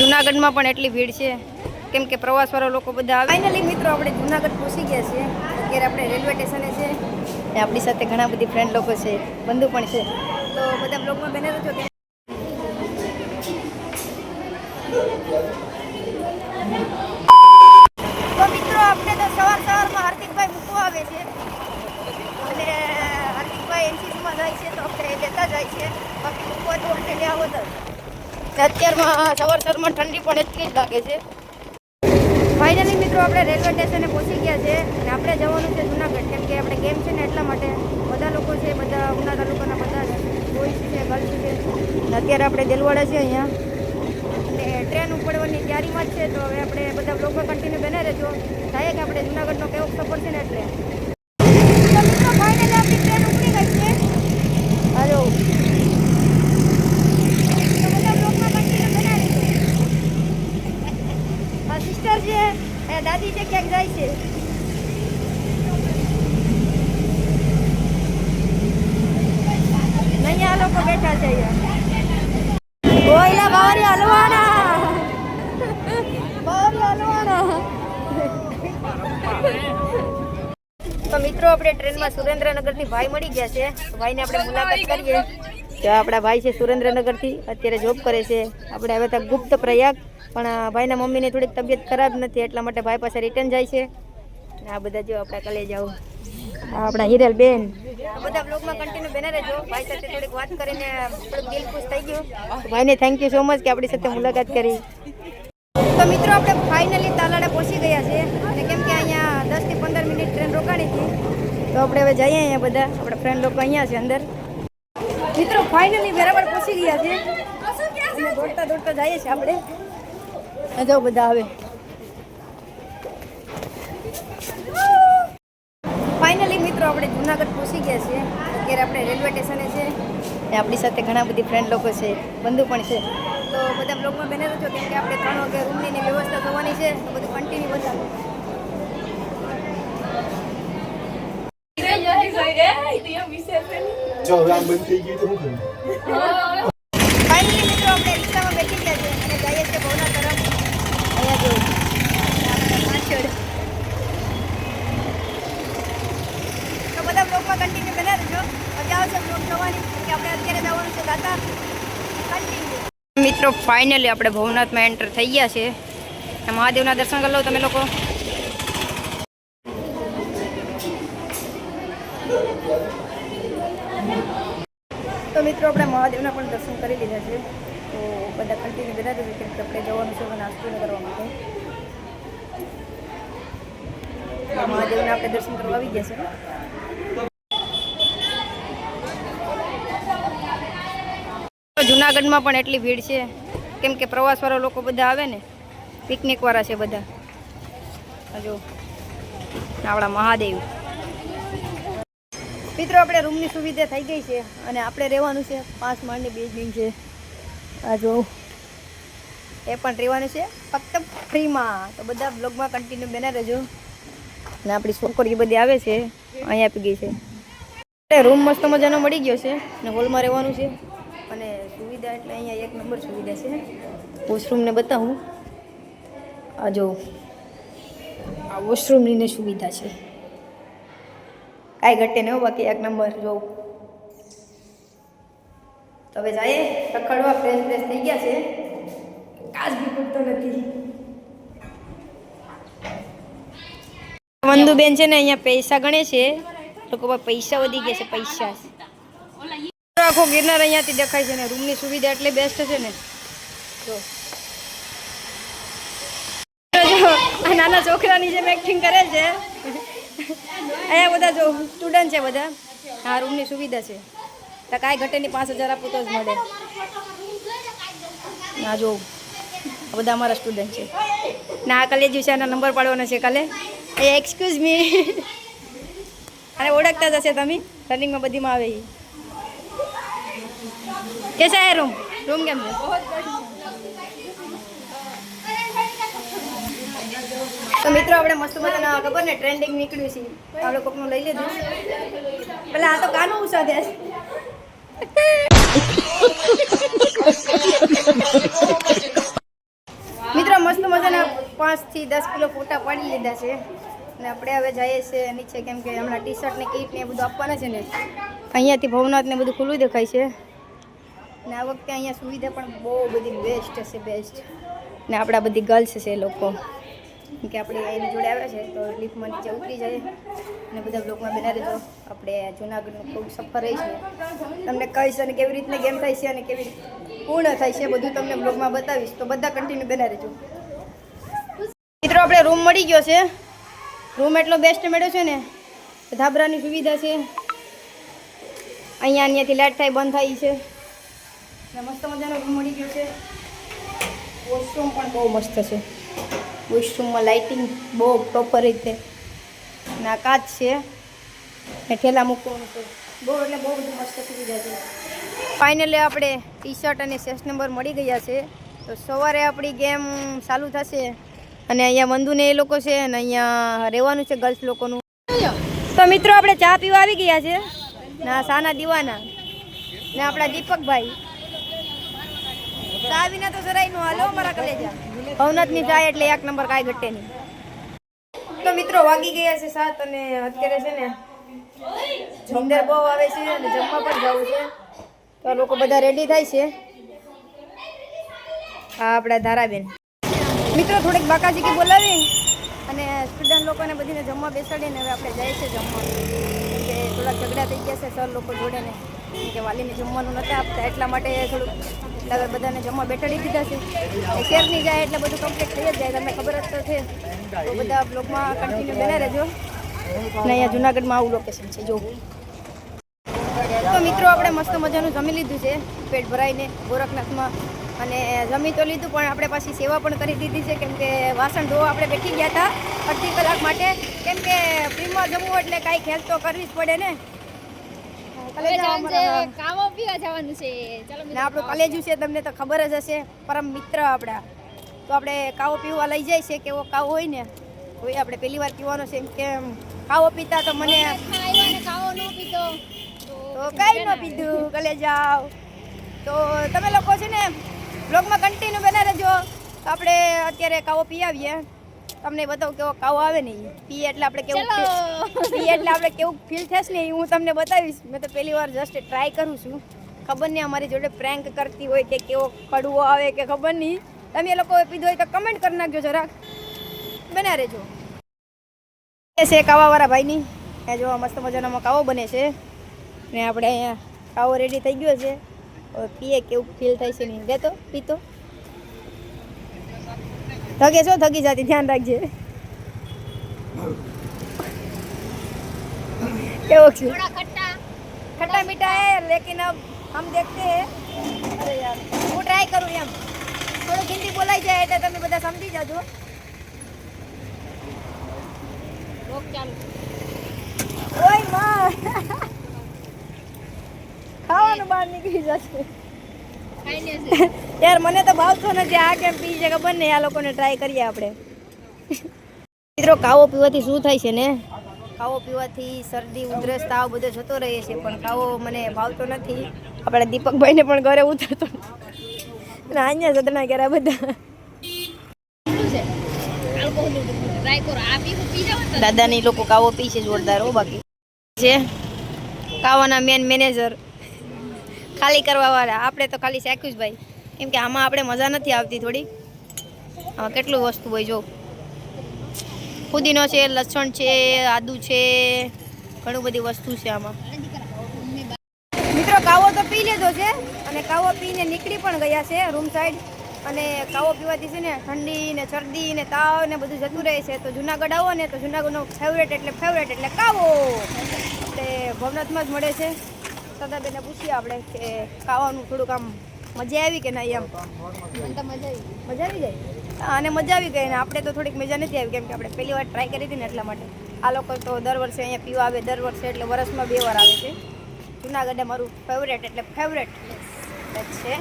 જુનાગઢમાં પણ એટલી ભીડ છે. કેમ કે પ્રવાસવાળા લોકો બધા આવે. ફાઇનલી મિત્રો, આપણે જુનાગઢ પહોંચી ગયા છીએ. અત્યારે આપણે રેલવે સ્ટેશને છે. આપણી સાથે ઘણા બધી ફ્રેન્ડ લોકો છે. બંધુ પણ છે. તો બધા બ્લોગમાં બને રહેજો કે તો મિત્રો આપણે તો સવાર સવારમાં હાર્દિકભાઈ મૂકવા આવે છે અને હાર્દિકભાઈ એનસીસીમાં જાય છે તો આપણે લેતા જાય છે બાકી મૂકવા તો આપણે ત્યાં આવો તો અત્યારમાં સવાર સવારમાં ઠંડી પણ એટલી જ લાગે છે. ફાઇનલી મિત્રો, આપણે રેલવે સ્ટેશને પહોંચી ગયા છે અને આપણે જવાનું છે જુનાગઢ. કેમ કે આપણે ગેમ છે ને એટલા માટે બધા લોકો છે, બધા ઉના તાલુકાના બધા બોઈસ છે ગર્લ્સ છે. અત્યારે આપણે દેલવાડા છે અહીંયા. અને ટ્રેન ઉપડવાની તૈયારીમાં જ છે, તો હવે આપણે બધા લોકો કન્ટિન્યુ બને રહેજો. થાય કે આપણે જુનાગઢનો કેવો સફર છે ને એટલે તો મિત્રો ફાઇનલી આપણી ટ્રેન ઉપડી ગઈ છે હાલો તો બધા બ્લોગમાં કન્ટિન્યુ બને રહેજો આ સિસ્ટર છે એ દાદી છે ક્યાંક જાય છે નહીં આ લોકો બેઠા છે અહીંયા ઓયલા બાવરી હલવાના બાવરી હલવાના તો મિત્રો આપણે ટ્રેનમાં સુરેન્દ્રનગરથી ભાઈ મળી ગયા છે. ભાઈને આપણે મુલાકાત કરીએ. તો આપણા ભાઈ છે સુરેન્દ્રનગરથી અત્યારે જોબ કરે છે. આપણે હવે તો ગુપ્ત પ્રયાગ પણ આ ભાઈના મમ્મીની થોડીક તબિયત ખરાબ નથી એટલા માટે ભાઈ પાસે રિટર્ન જાય છે. આ બધા જો આપણા કલે જાઓ આપણા હિરલ બેન. બધા બ્લોગમાં કન્ટિન્યુ બેને રહેજો. ભાઈ સાથે થોડીક વાત કરીને થોડુંક દિલ ખુશ થઈ ગયું. ભાઈને થેન્ક યુ સો મચ કે આપણી સાથે મુલાકાત કરી. તો મિત્રો આપણે ફાઇનલી તાલાડા પહોંચી ગયા છે. અને કેમ કે અહીંયા દસથી પંદર મિનિટ ટ્રેન રોકાણી હતી. તો આપણે હવે જઈએ અહીંયા બધા. આપણા ફ્રેન્ડ લોકો અહીંયા છે અંદર. મિત્રો ફાઇનલી બરાબર પહોંચી ગયા છે. દોડતા દોડતા જઈએ છીએ આપણે. જાઓ બધા આવે ફાઇનલી મિત્રો, આપણે જુનાગઢ પહોંચી ગયા છીએ. અત્યારે આપણે રેલવે સ્ટેશને છે. ને આપણી સાથે ઘણા બધી ફ્રેન્ડ લોકો છે, બંધુ પણ છે. તો બધા બ્લોગમાં બને રહેજો, કેમ કે આપણે ત્રણ વાગે રૂમની વ્યવસ્થા થવાની છે. તો બધું કન્ટિન્યુ બતાવો જો હવે આમ બંધ થઈ ગયું તો હું કરું ફાઇનલી મિત્રો આપણે રિક્ષામાં બેસી ગયા છે અને જઈએ છીએ ભવના તરફ અહીંયા જો પાછળ તો બધા બ્લોગમાં કન્ટિન્યુ બના રહેજો મજા આવશે બ્લોગ જોવાની કે આપણે અત્યારે જવાનું છે દાતા કન્ટિન્યુ મિત્રો ફાઇનલી આપણે ભવનાથમાં એન્ટર થઈ ગયા છે અને મહાદેવના દર્શન કરી લો તમે લોકો. મિત્રો, આપણે મહાદેવના પણ દર્શન કરી લીધા છે. તો બધા કન્ટિન્યુ બધા જ કેમ આપણે જવાનું છે નાસ્તો કરવા માટે. મહાદેવના આપણે દર્શન કરવા આવી ગયા છે. જુનાગઢમાં પણ એટલી ભીડ છે. કેમ કે પ્રવાસવાળા લોકો બધા આવે ને, પિકનિકવાળા છે બધા. આ જો, આપણા મહાદેવ. મિત્રો, આપણે રૂમની સુવિધા થઈ ગઈ છે અને આપણે રહેવાનું છે પાંચ માળની બિલ્ડિંગ છે. આ જો, એ પણ રહેવાનું છે. ફક્ત ફ્રીમાં. તો બધા બ્લોગમાં કન્ટિન્યુ બના રહેજો. અને આપણી છોકરીઓ બધી આવે છે, અહીંયા આપી ગઈ છે. આપણે રૂમ મસ્ત મજાનો મળી ગયો છે અને હોલમાં રહેવાનું છે. અને સુવિધા એટલે અહીંયા એક નંબર સુવિધા છે. વોશરૂમને બતાવું. આ જો, આ વોશરૂમની સુવિધા છે. કાંઈ ઘટે ને બાકી એક નંબર જોઉં. તો હવે જાય રખડવા ફ્રેશ ફ્રેશ થઈ ગયા છે. કાચ બી ખૂટતો નથી. વંદુબેન છે ને અહીંયા પૈસા ગણે છે. લોકો પાસે વધી ગયા છે પૈસા. આખો ગિરનાર અહીંયાથી દેખાય છે ને રૂમની સુવિધા એટલે બેસ્ટ છે ને. જો, નાના છોકરાની જેમ એક્ટિંગ કરે છે. અહીંયા બધા જો સ્ટુડન્ટ છે બધા. હા રૂમની સુવિધા છે. તો કાંઈ ઘટે નહીં, પાંચ હજાર આપું તો જ મળે. ના જો બધા અમારા સ્ટુડન્ટ છે. ના, આ કાલે આના નંબર પાડવાનો છે કાલે. એ એક્સક્યુઝ મી અને ઓળખતા જ હશે તમે. રનિંગમાં બધીમાં આવે એ. કેસા હે રૂમ રૂમ કેમ છે? તો મિત્રો, આપણે મસ્ત મજાના, ખબર ને ટ્રેન્ડિંગ નીકળ્યું છે. આપણે કોકનું લઈ લીધું પેલા આ તો કાનું ઉષા દે પાંચથી દસ કિલો ફોટા પાડી લીધા છે. અને આપણે હવે જઈએ છીએ નીચે, કેમ કે હમણાં ટી શર્ટ ને કીટ ને એ બધું આપવાના છે ને. અહીંયાથી ભવનાથ ને બધું ખુલ્લું દેખાય છે. ને આ વખતે અહીંયા સુવિધા પણ બહુ બધી બેસ્ટ છે બેસ્ટ ને આપણા બધી ગર્લ્સ છે લોકો. કે આપણે એની જોડે આવ્યા છે, તો લિફ્ટમાં નીચે ઉતરી જાય અને બધા બ્લોકમાં બેના રહેજો આપણે જુનાગઢનું ખૂબ સફર રહી છે. તમને કહીશ અને કેવી રીતના ગેમ થાય છે અને કેવી પૂર્ણ થાય છે બધું તમને બ્લોગમાં બતાવીશ. તો બધા કન્ટિન્યુ બેના રહેજો. મિત્રો, આપણે રૂમ મળી ગયો છે. રૂમ એટલો બેસ્ટ મળ્યો છે ને. ધાબરાની સુવિધા છે. અહીંયા અહીંયાથી લાઇટ થાય, બંધ થાય છે. મસ્ત મજાનો રૂમ મળી ગયો છે. વોશરૂમ પણ બહુ મસ્ત છે. વોશરૂમમાં લાઇટિંગ બહુ પ્રોપર રીતે. ના કાચ છે. ને ઠેલા મૂકવાનું છે. બહુ એટલે બહુ બધું મસ્ત સુવિધા છે. ફાઇનલી આપણે ટી શર્ટ અને સેસ નંબર મળી ગયા છે. તો સવારે આપણી ગેમ ચાલુ થશે. અને અહીંયા મંદુને એ લોકો છે અને અહીંયા રહેવાનું છે ગર્લ્સ લોકોનું. તો મિત્રો આપણે ચા પીવા આવી ગયા છે. ના સાના દીવાના. ને આપણા દીપકભાઈ. ચા વિના તો જરાય નો હાલો મારા કલેજા ભવનાથની ચા એટલે એક નંબર કાંઈ ઘટે નહીં. તો મિત્રો વાગી ગયા છે સાત અને અત્યારે છે ને જમદાર બહુ આવે છે અને જમવા પણ જવું છે. તો લોકો બધા રેડી થાય છે. આ આપણા ધારાબેન. મિત્રો થોડીક બાકાજીકી બોલાવી અને સ્ટુડન્ટ લોકોને બધીને જમવા બેસાડીને હવે આપણે જઈએ છીએ જમવા. કે થોડા ઝઘડા થઈ ગયા છે સર લોકો જોડે ને. કે વાલીને જમવાનું નથી આપતા, એટલા માટે થોડુંક એટલે હવે બધાને જમવા બેટાડી દીધા છે. શેરની જાય એટલે બધું કમ્પ્લીટ થઈ જ જાય. તમને ખબર જ તો છે. તો બધા બ્લોગમાં કન્ટિન્યુ બના રહેજો. અને અહીંયા જુનાગઢમાં આવું લોકેશન છે, જો. તો મિત્રો, આપણે મસ્ત મજાનું જમી લીધું છે. પેટ ભરાઈને ગોરખનાથમાં. અને જમી તો લીધું, પણ આપણે પાછી સેવા પણ કરી દીધી છે. કેમ કે વાસણ ધોવા આપણે બેઠી ગયા હતા અડધી કલાક માટે. કેમ કે ફ્રીમાં જમવું એટલે કાંઈ ખેલ તો કરવી જ પડે ને. પીવા જવાનું છે. ચાલો ને આપણું કલેજું છે તમને તો ખબર જ હશે. પરમ મિત્ર આપણા. તો આપણે કાવો પીવા લઈ જાય છે કેવો કાવો હોય ને કોઈ આપણે પહેલી વાર પીવાનો છે. એમ કે કાવો પીતા તો મને કાવો ન પીતો તો કઈ ન પીધું કલે જાઓ. તો તમે લોકો છે ને બ્લોગમાં કન્ટિન્યુ બના રહેજો આપણે અત્યારે કાવો પી આવીએ તમને બતાવું કેવો કાવો આવે ને. પીએ એટલે આપણે કેવું. પીએ એટલે આપણે કેવું ફીલ થશે ને હું તમને બતાવીશ. મેં તો પહેલી વાર જસ્ટ ટ્રાય કરું છું. ખબર નહીં અમારી જોડે પ્રેન્ક કરતી હોય કે કેવો કડવો આવે કે ખબર નહીં. તમે એ લોકો પીધો હોય તો કમેન્ટ કરી નાખજો જરાક. બના રહેજો. છે કાવાવાળા ભાઈની. ત્યાં જોવા મસ્ત મજાનો કાવો બને છે. ને આપણે અહીંયા કાવો રેડી થઈ ગયો છે. હવે પીએ કેવું ફીલ થાય છે નહીં દેતો પીતો થગે શું થકી જતી ધ્યાન રાખજે. એવો છે. ખટ્ટા. મીઠા હે લેકિન અબ હમ દેખતે હે. અરે યાર હું ટ્રાય કરું એમ. થોડું હિન્દી બોલાઈ જાય એટલે તમે બધા સમજી જજો. ઓયમાં. ખાવાનું બહાર નીકળી જશે. ખાઈ નહીં યાર મને તો ભાવતો નથી. આ કેમ પી છે? ખબર નહીં. આ લોકોને ટ્રાય કરીએ આપણે. મિત્રો કાવો પીવાથી શું થાય છે ને? કાવો પીવાથી શરદી ઉધરસ તાવ બધો જતો રહે છે પણ કાવો મને ભાવતો નથી. આપણા દીપકભાઈને પણ ઘરે ઉતરતો. અને અહીંયા સદના ઘેરા બધા. ને દાદાની લોકો કાવો પી છે જોરદાર હો બાકી. છે કાવાના મેન મેનેજર ખાલી કરવા વાળા. આપણે તો ખાલી શાખ્યું જ ભાઈ કેમ કે આમાં આપણે મજા નથી આવતી થોડી. આમાં કેટલું વસ્તુ હોય જો. ફુદીનો છે, લસણ છે, આદુ છે, ઘણું બધી વસ્તુ છે આમાં. મિત્રો, કાવો તો પી લીધો છે અને કાવો પીને નીકળી પણ ગયા છે રૂમ સાઈડ. અને કાવો પીવાથી છે ને ઠંડી ને શરદી ને તાવ ને બધું જતું રહે છે. તો જુનાગઢ આવો ને તો જુનાગઢનો ફેવરેટ એટલે ફેવરેટ એટલે કાવો. એટલે ભવનાથમાં જ મળે છે. સદાબેને પૂછીએ આપણે કે ખાવાનું થોડુંક આમ મજા આવી કે નહીં એમ? મજા આવી જાય અને મજા આવી ગઈ ને આપણે તો થોડીક મજા નથી આવી, કેમ કે આપણે પહેલી વાર ટ્રાય કરી હતી ને એટલા માટે. આ લોકો તો દર વર્ષે અહીંયા પીવા આવે, દર વર્ષે એટલે વર્ષમાં બે વાર આવે છે. જુનાગઢ મારું ફેવરેટ એટલે ફેવરેટ છે.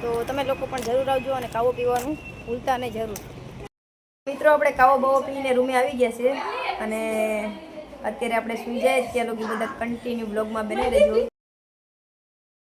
તો તમે લોકો પણ જરૂર આવજો અને કાવો પીવાનું ભૂલતા નહીં જરૂર. મિત્રો, આપણે કાવો બાવો પીને રૂમે આવી ગયા છે અને અત્યારે આપણે સુઈ જાય ત્યાં લોકો બધા કન્ટિન્યુ બ્લોગમાં બની રહેજો